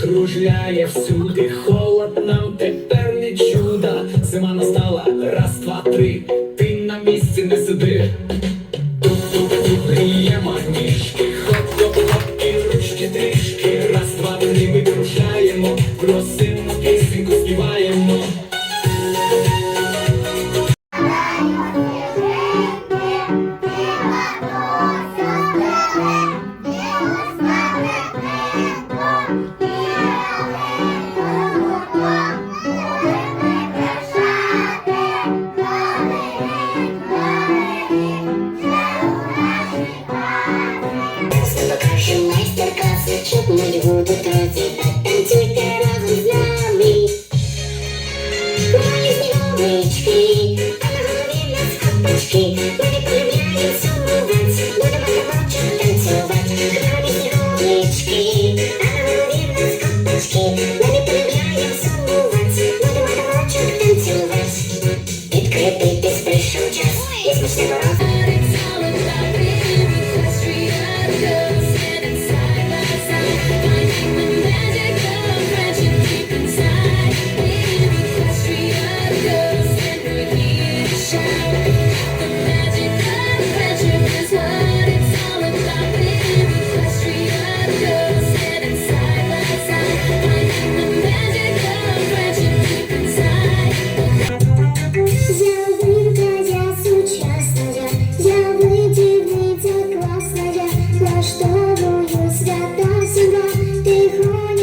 кружляє всюди, холод нам тепер не чуда. Зима настала, раз, два, три, ти на місці не сиди. Тук-тук-тук, гріємо ніжки, хоп-хоп-хоп і ручки трішки. Раз, два, три, ми кружляємо, просимо пісеньку співаємо. Покажу майстер-класи, мить буду танцюйте разом з нами. Мої сніговички, з тобою свята земля, тихоня.